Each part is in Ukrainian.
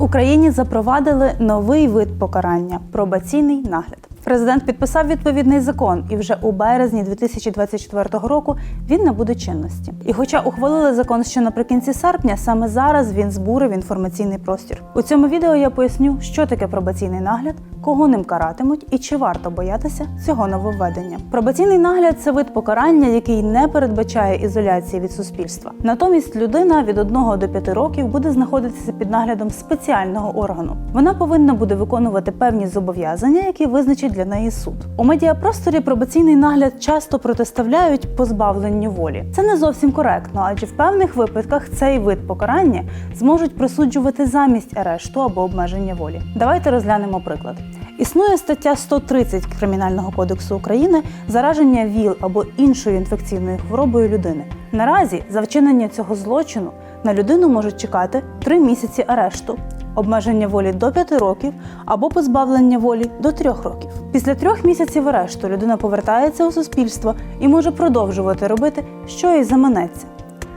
Україні запровадили новий вид покарання пробаційний нагляд. Президент підписав відповідний закон, і вже у березні 2024 року він набуде чинності. І хоча ухвалили закон ще наприкінці серпня, саме зараз він збурив інформаційний простір. У цьому відео я поясню, що таке пробаційний нагляд, кого ним каратимуть і чи варто боятися цього нововведення. Пробаційний нагляд це вид покарання, який не передбачає ізоляції від суспільства. Натомість людина від 1 до 5 років буде знаходитися під наглядом спеціального органу. Вона повинна буде виконувати певні зобов'язання, які визначить для неї суд. У медіапросторі пробаційний нагляд часто протиставляють позбавленню волі. Це не зовсім коректно, адже в певних випадках цей вид покарання зможуть присуджувати замість арешту або обмеження волі. Давайте розглянемо приклад. Існує стаття 130 Кримінального кодексу України зараження ВІЛ або іншою інфекційною хворобою людини. Наразі за вчинення цього злочину на людину можуть чекати 3 місяці арешту, обмеження волі до 5 років або позбавлення волі до 3 років. Після трьох місяців арешту людина повертається у суспільство і може продовжувати робити, що їй заманеться.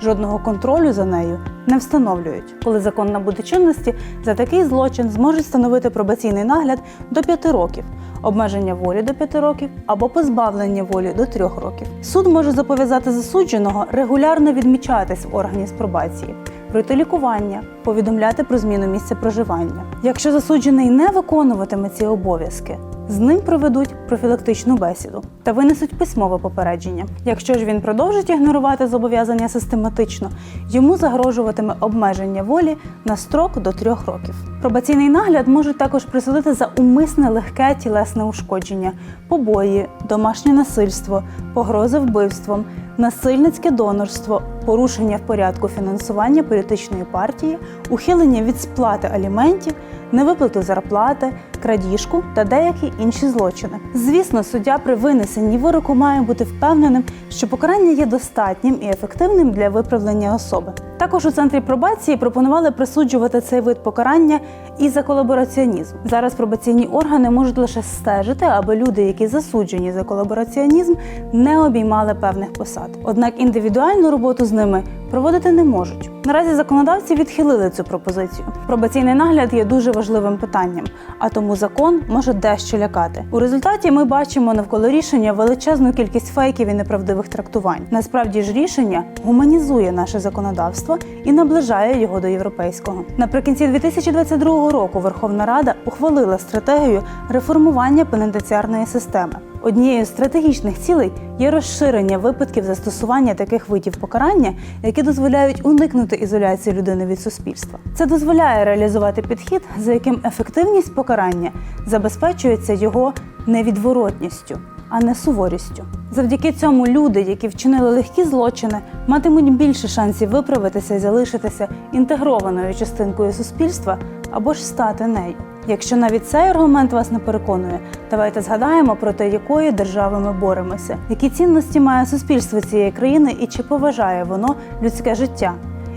Жодного контролю за нею не встановлюють. Коли закон набуде чинності, за такий злочин зможуть встановити пробаційний нагляд до 5 років, обмеження волі до 5 років або позбавлення волі до 3 років. Суд може зобов'язати засудженого регулярно відмічатись в органі з пробації. Пройти лікування, повідомляти про зміну місця проживання. Якщо засуджений не виконуватиме ці обов'язки, з ним проведуть профілактичну бесіду та винесуть письмове попередження. Якщо ж він продовжить ігнорувати зобов'язання систематично, йому загрожуватиме обмеження волі на строк до трьох років. Пробаційний нагляд можуть також присудити за умисне легке тілесне ушкодження, побої, домашнє насильство, погрози вбивством, насильницьке донорство, порушення в порядку фінансування політичної партії, ухилення від сплати аліментів, невиплату зарплати, крадіжку та деякі інші злочини. Звісно, суддя при винесенні вироку має бути впевненим, що покарання є достатнім і ефективним для виправлення особи. Також у центрі пробації пропонували присуджувати цей вид покарання і за колабораціонізм. Зараз пробаційні органи можуть лише стежити, аби люди, які засуджені за колабораціонізм, не обіймали певних посад. Однак індивідуальну роботу з ними проводити не можуть. Наразі законодавці відхилили цю пропозицію. Пробаційний нагляд є дуже важливим питанням, а тому закон може дещо лякати. У результаті ми бачимо навколо рішення величезну кількість фейків і неправдивих трактувань. Насправді ж рішення гуманізує наше законодавство і наближає його до європейського. Наприкінці 2022 року Верховна Рада ухвалила стратегію реформування пенітенціарної системи. Однією з стратегічних цілей є розширення випадків застосування таких видів покарання, які дозволяють уникнути ізоляції людини від суспільства. Це дозволяє реалізувати підхід, за яким ефективність покарання забезпечується його невідворотністю, а не суворістю. Завдяки цьому люди, які вчинили легкі злочини, матимуть більше шансів виправитися і залишитися інтегрованою частинкою суспільства або ж стати нею. Якщо навіть цей аргумент вас не переконує, давайте згадаємо про те, якої держави ми боремося, які цінності має суспільство цієї країни і чи поважає воно людське життя.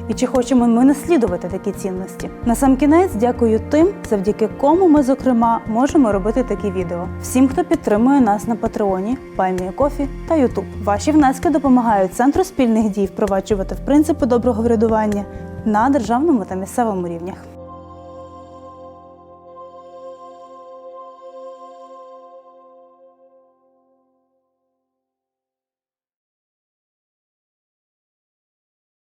І чи хочемо ми наслідувати такі цінності? Насамкінець, дякую тим, завдяки кому ми, зокрема, можемо робити такі відео. Всім, хто підтримує нас на Патреоні, Кофі та Ютуб. Ваші внески допомагають центру спільних дій впроваджувати в принципи доброго врядування на державному та місцевому рівнях.